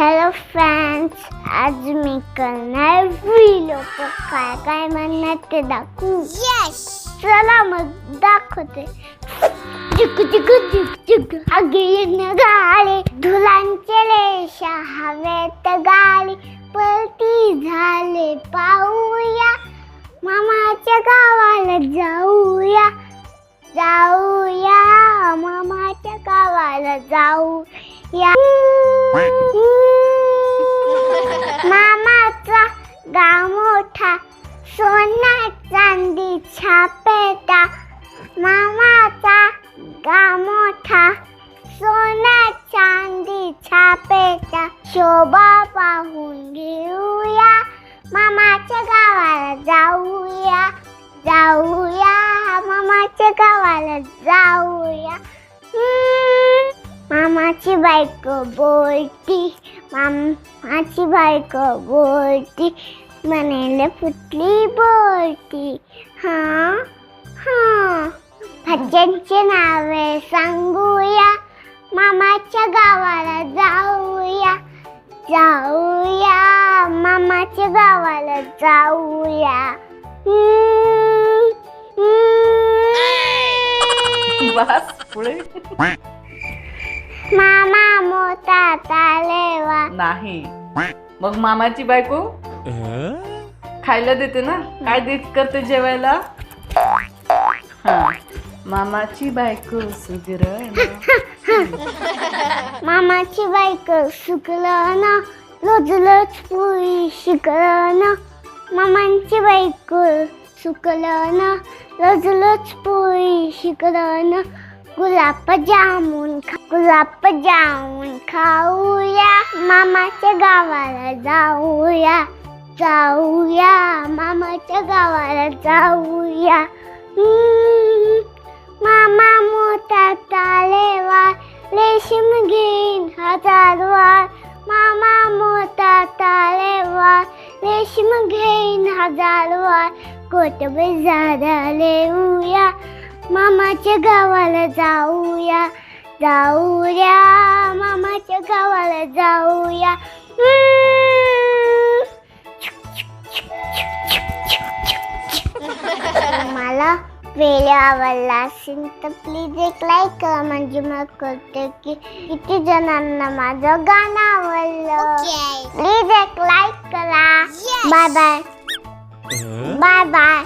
Hello friends आज मी करणार video काय काय म्हणणार ते दाखवू? यस चला मग दाखवते. चिक चिक चिक चिक. अगीन गाडी. धुलांचे रेषा हवेत गाडी. पलटी झाले पाहूया. मामाच्या गावाला जाऊया. जाऊया मामाच्या गावाला जाऊया. मामाचा गाव मोठा सोना चांदी छापेटा. मामाचा गाव मोठा सोना चांदी छापेटा. शोभा पाहून घेऊया मामाच्या गावाला जाऊया जाऊया मामाच्या गावाला जाऊया. मामाची बायको बोलती मामाची बायको बोलती म्हणाले फुटली बोलती. हा हा. भाज्यांचे नावे सांगूया मामाच्या गावाला जाऊया जाऊया मामाच्या गावाला जाऊया. बस पुढे. मामा मोठा तालेवा नाही. मग मामाची बायको? खायला देते ना? काय देत करते जेवायला? हा. मामाची बायको सुगर मामाची बायको सुकलं ना रोजलच पोळी शिकलं ना. मामांची बायको सुकलं ना रोजलच पोळी शिकलं ना. गुलाब जामून खा गुलाब जामून खाऊया. मामाच्या गावाला जाऊया. जाऊया मामाच्या गावाला जाऊया. मामा मोठा तालेवार रेशीम घेईन हजारवार मामा मोठा तालेवार रेशीम घेईन हजारवार कोटबे झाडा लेऊया मामाच्या गावाला जाऊया जाऊया. मामाच्या गावाला जाऊया. मला व्हिडिओ आवडला असेल तर प्लीज एक लाईक करा. म्हणजे मग कळते की किती जणांना माझं गाणं आवडलं. प्लीज एक लाईक करा. Bye bye bye bye